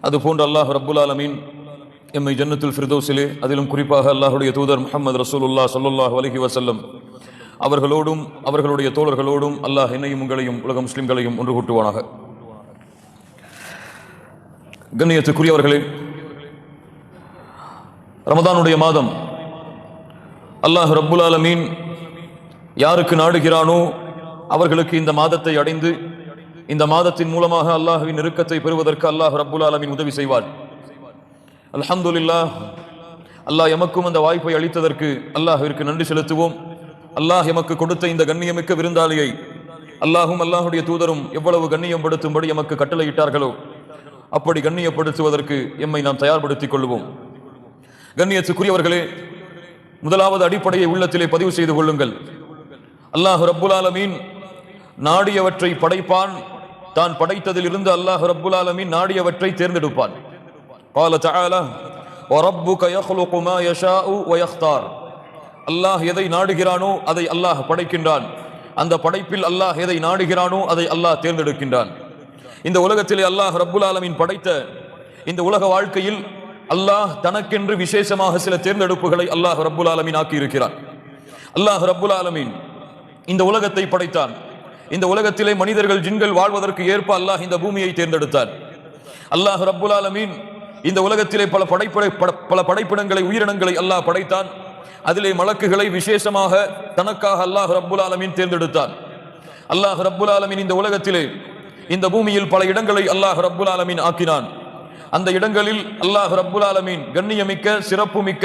அது போன்ற அல்லாஹ் ரப்புல் ஆலமீன் எம்மை ஜன்னத்துல் ஃபிர்தௌஸிலே அதிலும் குறிப்பாக அல்லாஹுடைய தூதர் முகமது ரசூலுல்லா ஸல்லல்லாஹு அலைஹி வசல்லம் அவர்களோடும் அவர்களுடைய தோழர்களோடும் அல்லாஹ் என்னையும் உங்களையும் உலக முஸ்லிம்களையும் ஒன்று கூட்டுவானாக. கண்ணியத்துக்குரியவர்களே ரமதானுடைய மாதம் அல்லாஹ் ரப்புல் ஆலமீன் யாருக்கு நாடுகிறானோ அவர்களுக்கு இந்த மாதத்தை அடைந்து இந்த மாதத்தின் மூலமாக அல்லாஹ்வின் நெருக்கத்தை பெறுவதற்கு அல்லாஹ் ரப்புல் ஆலமின் உதவி செய்வார். அல்ஹம்துலில்லாஹ் அல்லாஹ் எமக்கும் அந்த வாய்ப்பை அளித்ததற்கு அல்லாஹுவிற்கு நன்றி செலுத்துவோம். அல்லாஹ் எமக்கு கொடுத்த இந்த கண்ணியமிக்க விருந்தாளியை அல்லாஹும் அல்லாஹுடைய தூதரும் எவ்வளவு கண்ணியப்படுத்தும்படி எமக்கு கட்டளையிட்டார்களோ அப்படி கண்ணியப்படுத்துவதற்கு எம்மை நாம் தயார்படுத்திக் கொள்வோம். கண்ணியத்துக்குரியவர்களே முதலாவது அடிப்படையை உள்ளத்திலே பதிவு செய்து கொள்ளுங்கள். அல்லாஹ் ரப்புல் ஆலமீன் நாடியவற்றை படைப்பான் தான் படைத்ததிலிருந்து அல்லாஹ் ரப்புல் ஆலமீன் நாடியவற்றை தேர்ந்தெடுப்பான் قال تعالى وربك يخلق ما يشاء ويختار அல்லாஹ் எதை நாடுகிறானோ அதை அல்லாஹ் படைக்கின்றான் அந்த படைப்பில் அல்லாஹ் எதை நாடுகிறானோ அதை அல்லாஹ் தேர்ந்தெடுக்கின்றான் இந்த உலகத்திலே அல்லாஹ் ரப்புல் ஆலமீன் படைத்த இந்த உலக வாழ்க்கையில் அல்லாஹ் தனக்கென்று விசேஷமாக சில தேர்ந்தெடுப்புகளை அல்லாஹ் ரப்புல் ஆலமீன் ஆக்கி இருக்கிறான் அல்லாஹ் ரப்புல் ஆலமீன் இந்த உலகத்தை படைத்தான் இந்த உலகத்திலே மனிதர்கள் ஜின்கள் வாழ்வதற்கு ஏற்ப அல்லாஹ் இந்த பூமியை தேர்ந்தெடுத்தார். அல்லாஹ் ரப்புல் ஆலமீன் இந்த உலகத்திலே பல படைப்படை பட- பல படைப்பிடங்களை உயிரினங்களை அல்லாஹ் படைத்தான். அதிலே மலக்குகளை விசேஷமாக தனக்காக அல்லாஹ் ரப்புல் ஆலமீன் தேர்ந்தெடுத்தான் அல்லாஹ் ரப்புல் ஆலமீன் இந்த உலகத்திலே இந்த பூமியில் பல இடங்களை அல்லாஹ் ரப்புல் ஆலமீன் ஆக்கினான். அந்த இடங்களில் அல்லாஹ் ரப்புல் ஆலமீன் கண்ணியமிக்க சிறப்புமிக்க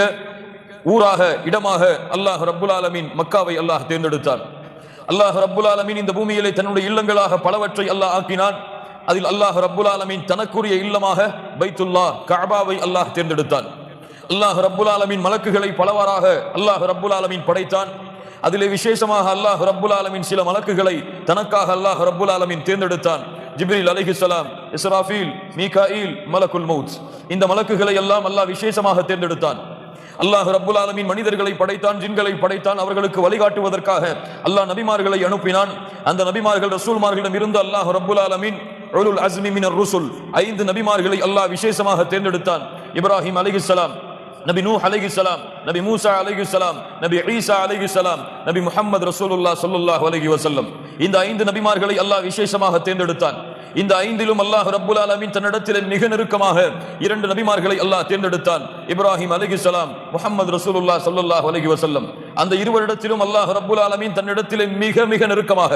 ஊராக இடமாக அல்லாஹ் ரப்புல் ஆலமீன் மக்காவை அல்லாஹ் தேர்ந்தெடுத்தான் அல்லாஹ் ரப்புல் ஆலமீன் இந்த பூமியிலே தன்னுடைய இல்லங்களாக பலவற்றை அல்லாஹ் ஆக்கினான். அதில் அல்லாஹ் ரப்புல் ஆலமீன் தனக்குரிய இல்லமாக பைத்துல்லா காபாவை அல்லாஹ் தேர்ந்தெடுத்தான். அல்லாஹ் ரப்புல் ஆலமீன் மலக்குகளை பலவாறாக அல்லாஹ் ரப்புல் ஆலமீன் படைத்தான். அதிலே விசேஷமாக அல்லாஹ் ரப்புல் ஆலமீன் சில மலக்குகளை தனக்காக அல்லாஹ் ரப்புல் ஆலமீன் தேர்ந்தெடுத்தான். ஜிப்ரில் அலிஹிஸ்லாம் இஸ்ராஃபீல் மீகாயில் மலக்குல் மவுத். இந்த மலக்குகளை எல்லாம் அல்லாஹ் விசேஷமாக தேர்ந்தெடுத்தான். அல்லாஹ் ரபுல் ஆலமின் மனிதர்களை படைத்தான் ஜின்களை படைத்தான் அவர்களுக்கு வழிகாட்டுவதற்காக அல்லாஹ் நபிமார்களை அனுப்பினான். அந்த நபிமார்கள் ரசூல்மார்களிடம் இருந்து அல்லாஹ் ரபுல் ஆலமின் உலுல் அஸ்மி மினர் ருசுல் ஐந்து நபிமார்களை அல்லாஹ் விசேஷமாக தேர்ந்தெடுத்தான். இப்ராஹிம் அலிகுசலாம் நபி நூ அலிகுசலாம் நபி மூசா அலிகுசலாம் நபி ஈசா அலிகுசலாம் நபி முஹம்மது ரசூலுல்லாஹ் ஸல்லல்லாஹு அலிகி வசல்லம் இந்த ஐந்து நபிமார்களை அல்லாஹ் விசேஷமாக தேர்ந்தெடுத்தான். இந்த ஐந்திலும் அல்லாஹ் ரப்புல் ஆலமீன் தன்னிடத்தில் மிக நெருக்கமாக இரண்டு நபிமார்களை அல்லாஹ் தேர்ந்தெடுத்தான். இப்ராஹிம் அலஹி சலாம் முகமது ரசூலுல்லா சல்லாஹ் அலஹி வசல்லம் அந்த இருவரிடத்திலும் அல்லாஹ் ரப்புல் ஆலமீன் தன்னிடத்திலே மிக மிக நெருக்கமாக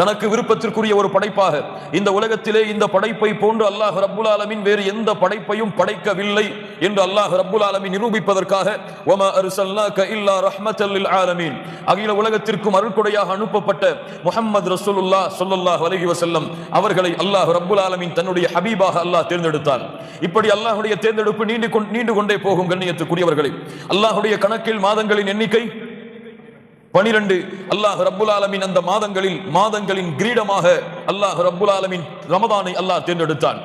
தனக்கு விருப்பத்திற்குரிய ஒரு படைப்பாக இந்த உலகத்திலே இந்த படைப்பை போன்று அல்லாஹ் ரப்புல் ஆலமீன் வேறு எந்த படைப்பையும் படைக்கவில்லை என்று அல்லாஹ் ரப்புல் ஆலமீன் நிரூபிப்பதற்காக வமா அர்சல்னாக இல்லா ரஹ்மத்தல் ஆலமீன். அகில உலகத்திற்கும் அருள்கொடையாக அனுப்பப்பட்ட முகமது ரசூலுல்லா சொல்லுல்லாஹ் அலஹி வசல்லம் அவர்களை அல்லாஹ் ரப்புல் ஆலமின் தன்னுடைய ஹபீபாக அல்லாஹ் தேர்ந்தெடுத்தார் இப்படி அல்லாஹுடைய தேர்ந்தெடுப்பு நீண்டு கொண்டு நீண்டு கொண்டே போகும் கண்ணியத்துக்குரியவர்களே. அல்லாஹ்வுடைய கணக்கில் மாதங்களின் எண்ணிக்கை பனிரெண்டு. அல்லாஹ் ரப்புல் ஆலமின் அந்த மாதங்களில் மாதங்களின் கிரீடமாக அல்லாஹ் ரப்புல் ஆலமின் ரமதானை அல்லாஹ் தேர்ந்தெடுத்தான்.